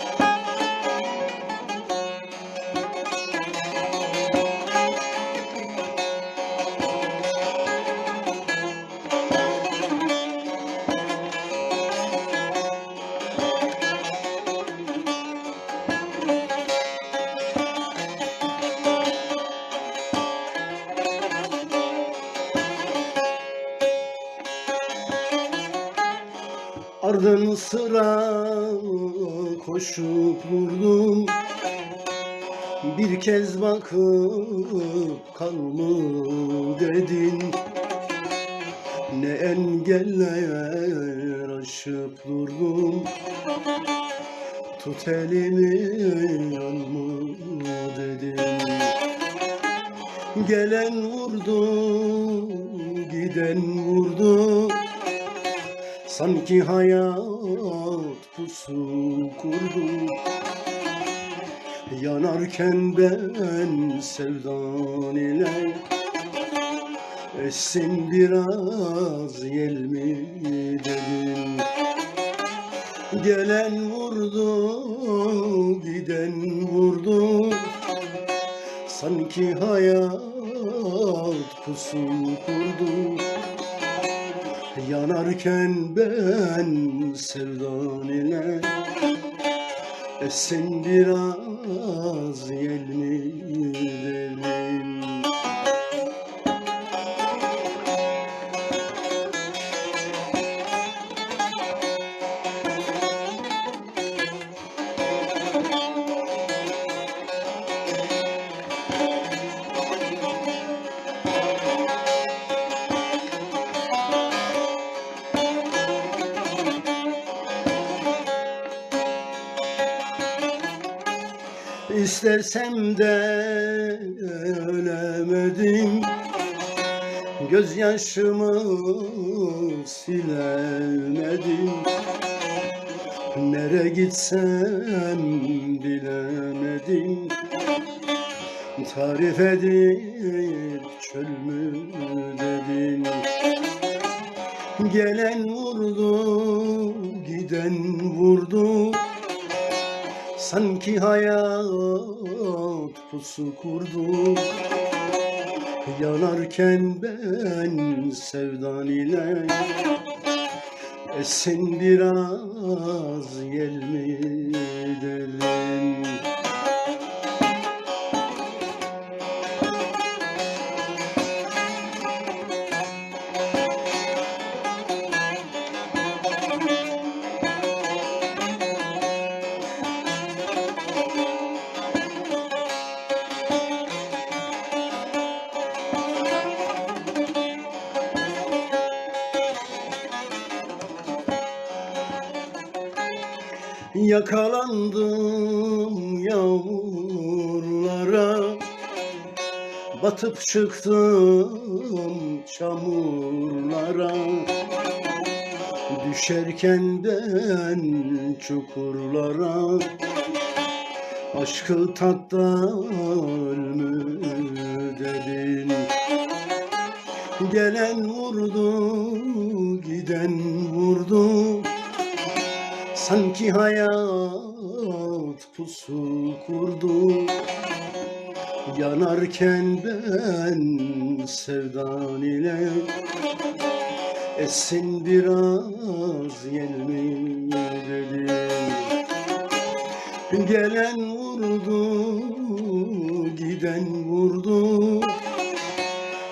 Bye. Ardın sıra koşup durdum Bir kez bakıp kal dedin. Ne engeller aşıp durdum Tut elimi mı dedin. Gelen vurdu, giden vurdu Sanki hayat pusu kurdu. Yanarken ben sevdan ile Essin biraz yel mi dedim Gelen vurdu, giden vurdu. Sanki hayat pusu kurdu Yanarken ben sevdan ile Essin biraz yel mi İstersem de ölemedim. Gözyaşımı silemedim. Nere gitsem bilemedim. Tarif edip çöl mü dedin? Gelen vurdu, giden vurdu Sanki hayat pusu kurdu. Yanarken ben sevdan ile Essin biraz yel mi dedim Yakalandım yağmurlara Batıp çıktım çamurlara. Düşerken ben çukurlara. Aşkı tatta ölmü dedin Gelen vurdu, giden vurdu Sanki hayat pusu kurdu. Yanarken ben sevdan ile Essin biraz yel mi? dedim. Gelen vurdu, giden vurdu.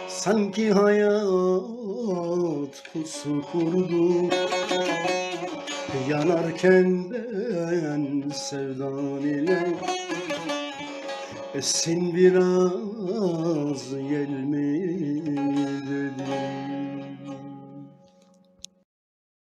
Sanki hayat pusu kurdu Yanarken ben sevdan ile Esin biraz yel mi dedi